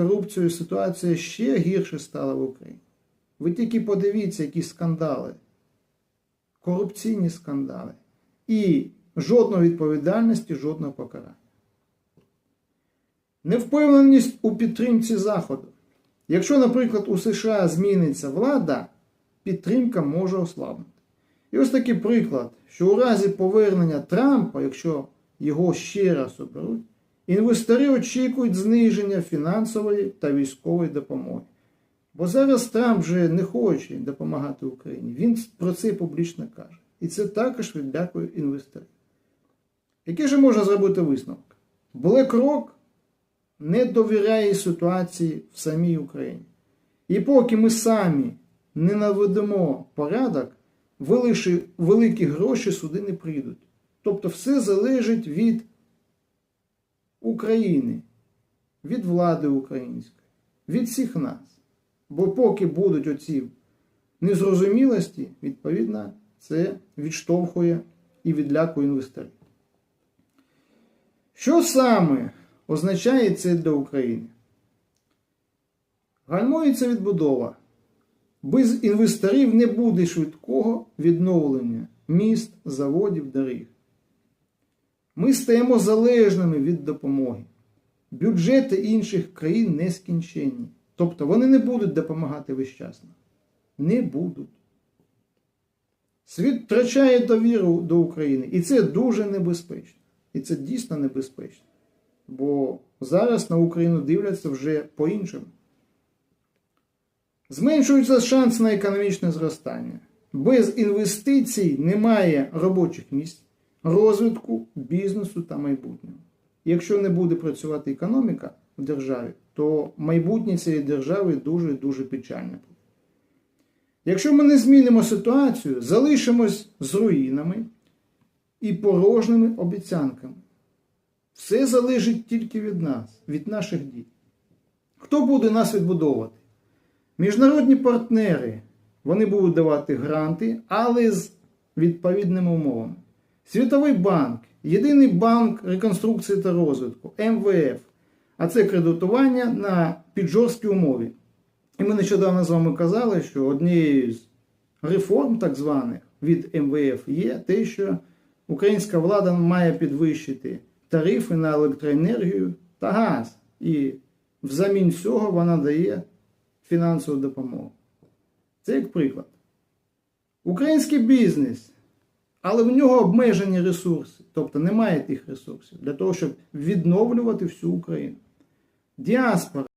корупцією ситуація ще гірше стала в Україні. Ви тільки подивіться, які скандали, корупційні скандали. І жодної відповідальності, жодного покарання. Невпевненість у підтримці Заходу. Якщо, наприклад, у США зміниться влада, підтримка може ослабнути. І ось такий приклад, що у разі повернення Трампа, якщо його ще раз оберуть, інвестори очікують зниження фінансової та військової допомоги. Бо зараз Трамп вже не хоче допомагати Україні. Він про це публічно каже. І це також відлякує інвесторів. Який же можна зробити висновок? BlackRock не довіряє ситуації в самій Україні. І поки ми самі не наведемо порядок, великі гроші сюди не прийдуть. Тобто все залежить від України, від влади української, від всіх нас. Бо поки будуть оці незрозумілості, відповідно, це відштовхує і відлякує інвесторів. Що саме означає це для України? Гальмується відбудова. Без інвесторів не буде швидкого відновлення міст, заводів, доріг. Ми стаємо залежними від допомоги. Бюджети інших країн нескінченні. Тобто вони не будуть допомагати нам. Не будуть. Світ втрачає довіру до України. І це дуже небезпечно. І це дійсно небезпечно. Бо зараз на Україну дивляться вже по-іншому. Зменшується шанс на економічне зростання. Без інвестицій немає робочих місць, розвитку, бізнесу та майбутнього. Якщо не буде працювати економіка в державі, то майбутнє цієї держави дуже-дуже печальне буде. Якщо ми не змінимо ситуацію, залишимось з руїнами і порожніми обіцянками. Все залежить тільки від нас, від наших дій. Хто буде нас відбудовувати? Міжнародні партнери вони будуть давати гранти, але з відповідними умовами. Світовий банк, Єдиний банк реконструкції та розвитку, МВФ, а це кредитування на піджорсткі умові. І ми нещодавно з вами казали, що однією з реформ, так званих від МВФ, є те, що українська влада має підвищити тарифи на електроенергію та газ. І взамін цього вона дає фінансову допомогу. Це як приклад. Український бізнес, але в нього обмежені ресурси, тобто немає тих ресурсів для того, щоб відновлювати всю Україну. Діаспора.